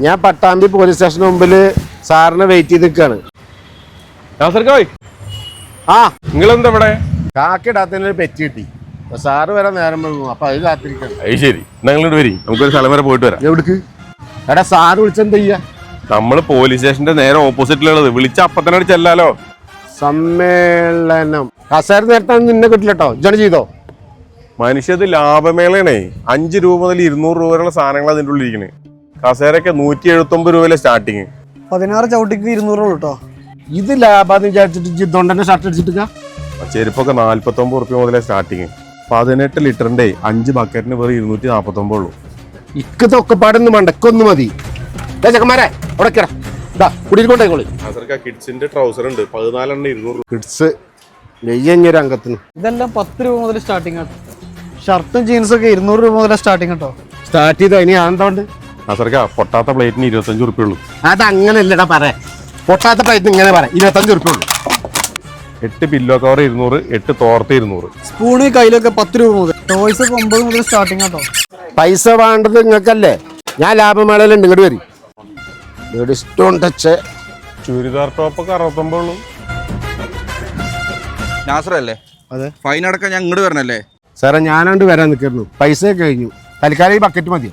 ഞാൻ പട്ടാമ്പി പോലീസ് സ്റ്റേഷന് മുമ്പിൽ സാറിനെ വെയിറ്റ് ചെയ്ത് നിൽക്കുകയാണ് നാസർക്കായ് ആ. നിങ്ങളെന്താ ഇവിടെ? കാക്കിടാത്തതിനൊരു പെറ്റ് കിട്ടി. അപ്പൊ സാറ് വരാൻ നേരം വന്നു അപ്പൊ അത് കാത്തിരിക്കണം അത് ശരി. ഞങ്ങളിട്ട് വരി. നമുക്കൊരു സ്ഥലം വരെ പോയിട്ട് വരാം. എവിടേക്ക്? എടാ സാറ് വിളിച്ചെന്താ ചെയ്യാ? നമ്മൾ പോലീസ് സ്റ്റേഷന്റെ നേരെ ഓപ്പോസിറ്റിലുള്ളത് വിളിച്ച അപ്പത്തനോട് ചെല്ലാലോ. സമ്മേളനം. കസേര നേരത്തെ നിന്നെ കിട്ടില്ല കേട്ടോ ജോണി ചെയ്തോ. മനുഷ്യത് ലാഭമേളയാണേ. അഞ്ച് രൂപ മുതൽ ഇരുന്നൂറ് രൂപ വരെയുള്ള സാധനങ്ങൾ അതിന്റെ ഉള്ളിൽ ഇരിക്കണേ കസേരയൊക്കെ നൂറ്റി എഴുപത്തൊമ്പത് രൂപയിലെ സ്റ്റാർട്ടിങ് പതിനാറ് ചവിട്ടിക്ക് ഇരുന്നൂറുള്ളൂ കേട്ടോ ഇത് ലാഭാന്ന് വിചാരിച്ചിട്ട് ജിദ്ദോണ്ട് തന്നെ ഷർട്ട് അടിച്ചിട്ട് ചെരുപ്പൊക്കെ നാല്പത്തൊമ്പത് റുപ്യ മുതലേ സ്റ്റാർട്ടിങ് പതിനെട്ട് ലിറ്ററിന്റെ അഞ്ച് ബക്കറ്റിന് വെറും ഇരുന്നൂറ്റി നാൽപ്പത്തൊമ്പത് ഉള്ളൂ ഇക്ക് തൊക്കപ്പാടൊന്നും മണ്ടക്കൊന്നും മതി. ദേ ചെക്കന്മാരെ അവിടെ കിട ഇതാ കുടിക്കൊണ്ടേക്കോളി കിഡ്സിന്റെ ട്രൗസർ ഉണ്ട്. പതിനാലെണ്ണം ഇരുന്നൂറ് കിഡ്സ് നെയ്യഞ്ഞൊരു അംഗത്തിന്. ഇതെല്ലാം പത്ത് രൂപ മുതൽ സ്റ്റാർട്ടിങ് ആണ് ഷർട്ടും ജീൻസും ഒക്കെ ഇരുന്നൂറ് രൂപ മുതൽ സ്റ്റാർട്ടിങ് കേട്ടോ സ്റ്റാർട്ട് ചെയ്തോ? ഇനി ആന്തോണ്ട് അസർക്ക പൊട്ടാത്ത പ്ലേറ്റിന് ഇരുപത്തഞ്ച് റുപ്യ ഉള്ളൂ. അത് അങ്ങനെയല്ലടാ പറ. പൊട്ടാത്ത പ്ലേറ്റിന് ഇങ്ങനെ പറ. ഇരുപത്തഞ്ച് ഉറുപ്പ ഉള്ളൂ. എട്ട് പില്ലോ കവർ ഇരുന്നൂറ് എട്ട് തോർത്ത് ഇരുന്നൂറ്. സ്പൂണ് കയ്യിലൊക്കെ പത്ത് രൂപ മുതൽ. ടോയ്സ് ഒക്കെ ഒമ്പത് മുതൽ സ്റ്റാർട്ടിങ് ആട്ടോ പൈസ വേണ്ടത് നിങ്ങൾക്കല്ലേ? ഞാൻ ലാഭമേളയിലുണ്ട് ഇങ്ങോട്ട് വരും. ഇവിടെ സ്റ്റോൺ ടച്ച് ചുരിദാർ ടോപ്പൊക്കെ അറുപത്തൊമ്പത് ഉള്ളൂ. നാസറല്ലേ? അതെ. ഫൈൻ അടക്കം ഞാൻ ഇങ്ങോട്ട് വരണല്ലേ? സാറേ ഞാനാണ്ട് വരാൻ നിൽക്കുന്നു പൈസ കഴിഞ്ഞു. തൽക്കാലം ഈ ബക്കറ്റ് മതി